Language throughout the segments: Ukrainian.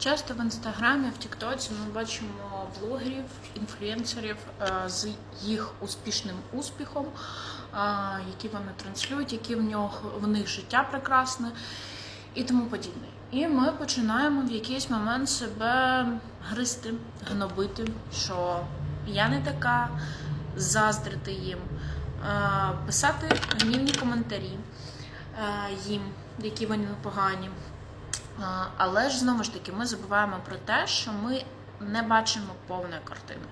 Часто в інстаграмі, в Тіктоці ми бачимо блогерів, інфлюенсерів е, з їх успішним успіхом, е, які вони транслюють, які в нього в них життя прекрасне і тому подібне. І ми починаємо в якийсь момент себе гризти, гнобити, що я не така, заздрити їм, е, писати гнівні коментарі їм, які вони погані. Але ж знову ж таки ми забуваємо про те, що ми не бачимо повної картини.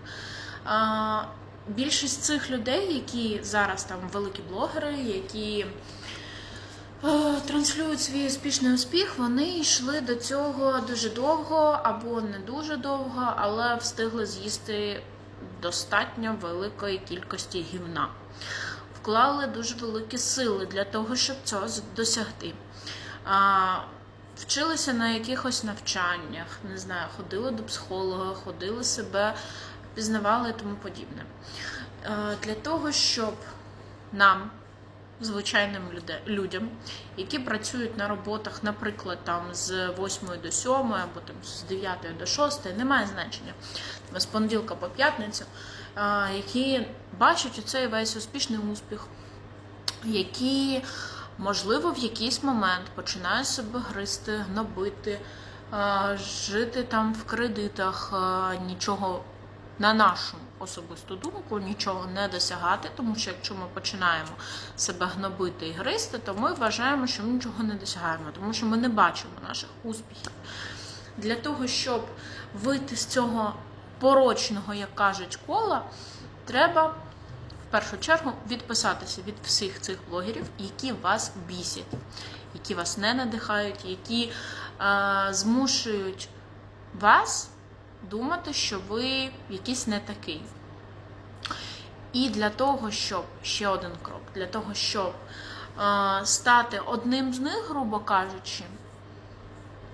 Більшість цих людей, які зараз там великі блогери, які транслюють свій успішний успіх, вони йшли до цього дуже довго або не дуже довго, але встигли з'їсти достатньо великої кількості гівна. Вклали дуже великі сили для того, щоб цього досягти. Вчилися на якихось навчаннях, не знаю, ходили до психолога, ходили себе, пізнавали і тому подібне. Е, Для того, щоб нам, звичайним людям, які працюють на роботах, наприклад, там з 8 до 7 або там з 9 до 6, немає значення, з понеділка по п'ятницю, е, які бачать оцей весь успішний успіх, які можливо, в якийсь момент починає себе гризти, гнобити, е, жити там в кредитах, е, нічого на нашу особисту думку, нічого не досягати, тому що якщо ми починаємо себе гнобити і гризти, то ми вважаємо, що ми нічого не досягаємо, тому що ми не бачимо наших успіхів. Для того, щоб вийти з цього порочного, як кажуть, кола, треба першу чергу відписатися від всіх цих блогерів, які вас бісять, які вас не надихають, які е, змушують вас думати, що ви якийсь не такий. І для того, щоб ще один крок, для того, щоб е, стати одним з них, грубо кажучи,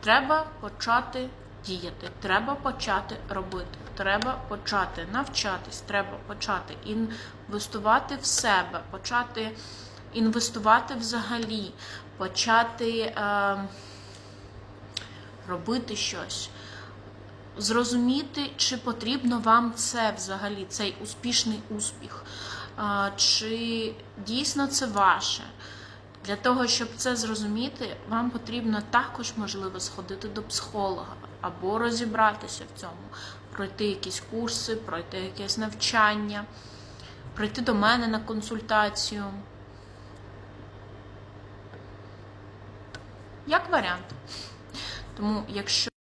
треба почати діяти, треба почати робити, треба почати навчатись, треба почати інвестувати в себе, почати інвестувати взагалі, почати е, робити щось. Зрозуміти, чи потрібно вам це взагалі, цей успішний успіх, а, чи дійсно це ваше. Для того, щоб це зрозуміти, вам потрібно також, можливо, сходити до психолога або розібратися в цьому, пройти якісь курси, пройти якесь навчання, прийти до мене на консультацію. Як варіант. Тому, якщо